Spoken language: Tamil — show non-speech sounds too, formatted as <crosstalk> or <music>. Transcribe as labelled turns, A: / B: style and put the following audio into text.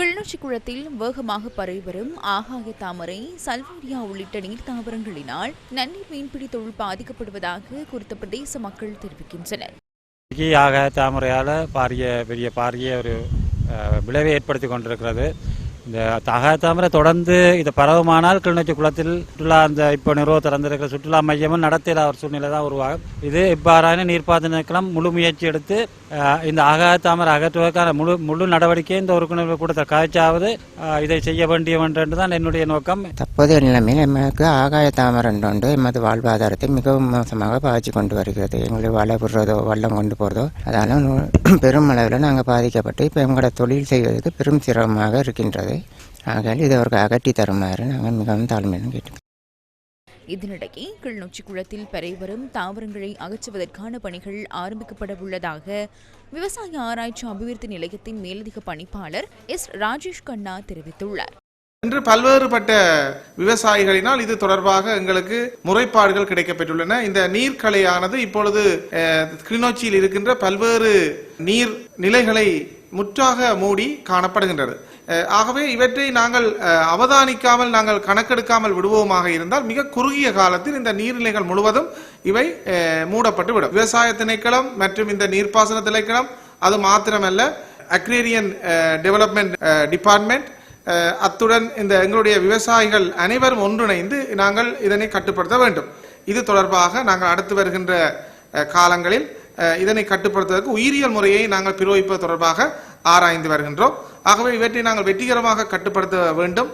A: கிளிநொச்சி குளத்தில் வேகமாக பரவி வரும் ஆகாய தாமரை சல்வேரியா உள்ளிட்ட நீர் தாவரங்களினால் நன்னீர் மீன்பிடி தொழில் பாதிக்கப்படுவதாக குறித்த பிரதேச மக்கள் தெரிவிக்கின்றனர்.
B: ஆகாய தாமரையால் பாரிய பெரிய பாரிய ஒரு விளைவை ஏற்படுத்தி கொண்டிருக்கிறது. இந்த ஆகாய தாமரை தொடர்ந்து இது பரவுமானால் கிளிநொச்சி குளத்தில் சுற்றுலா அந்த இப்போ நிறுவ திறந்திருக்கிற சுற்றுலா மையமும் நடத்திட ஒரு சூழ்நிலை தான் உருவாகும். இது இவ்வாறான நீர்ப்பாசனக்கெல்லாம் முழு முயற்சி எடுத்து இந்த ஆகாய தாமரை அகற்றுவதற்கான முழு முழு நடவடிக்கை இந்த உறுப்பினர்கள் கூட்டத்தில் காய்ச்சாவது இதை செய்ய வேண்டிய ஒன்று தான் என்னுடைய நோக்கம்.
C: தற்போதைய நிலைமையில் எமக்கு ஆகாய தாமரை ஒன்று எமது வாழ்வாதாரத்தை மிகவும் மோசமாக பாதிச்சு கொண்டு வருகிறது. எங்களுக்கு வலை விடுறதோ வல்லம் கொண்டு போகிறதோ அதனால் <clears throat> பெரும் அளவில் நாங்கள் பாதிக்கப்பட்டு இப்போ எங்களோட தொழில் செய்வதற்கு பெரும் சிரமமாக இருக்கின்றது. ஆகையால் இதை அவருக்கு அகற்றி தருமாறு நாங்கள் மிகவும் தாழ்மையுடன் கேட்டு
A: இதனிடையே கிளிநொச்சி குளத்தில் பரவி வரும் தாவரங்களை அகற்றுவதற்கான பணிகள் ஆரம்பிக்கப்பட உள்ளதாக விவசாய ஆராய்ச்சி அபிவிருத்தி நிலையத்தின் மேலதிக பணிப்பாளர் எஸ். ராஜேஷ் கண்ணா தெரிவித்துள்ளார்.
D: இன்று பல்வேறுபட்ட விவசாயிகளினால் இது தொடர்பாக எங்களுக்கு முறைப்பாடுகள் கிடைக்கப்பெற்றுள்ளன. இந்த நீர்க்கலையானது இப்பொழுது அஹ், கிளிநொச்சியில் இருக்கின்ற பல்வேறு நீர் நிலைகளை முற்றாக மூடி காணப்படுகின்றது. ஆகவே இவற்றை நாங்கள் அவதானிக்காமல் நாங்கள் கணக்கெடுக்காமல் விடுவோமாக இருந்தால் மிக குறுகிய காலத்தில் இந்த நீர்நிலைகள் முழுவதும் இவை மூடப்பட்டு விடும். விவசாய திணைக்களம் மற்றும் இந்த நீர்ப்பாசன திணைக்களம் அது மாத்திரமல்ல அக்ரேரியன் டெவலப்மெண்ட் டிபார்ட்மெண்ட் அத்துடன் இந்த எங்களுடைய விவசாயிகள் அனைவரும் ஒன்றிணைந்து நாங்கள் இதனை கட்டுப்படுத்த வேண்டும். இது தொடர்பாக நாங்கள் அடுத்து வருகின்ற காலங்களில் இதனை கட்டுப்படுத்துவதற்கு உயிரியல் முறையை நாங்கள் பிரயோகிப்பது தொடர்பாக ஆராய்ந்து வருகின்றோம். ஆகவே இவற்றை நாங்கள் வெற்றிகரமாக கட்டுப்படுத்த வேண்டும்.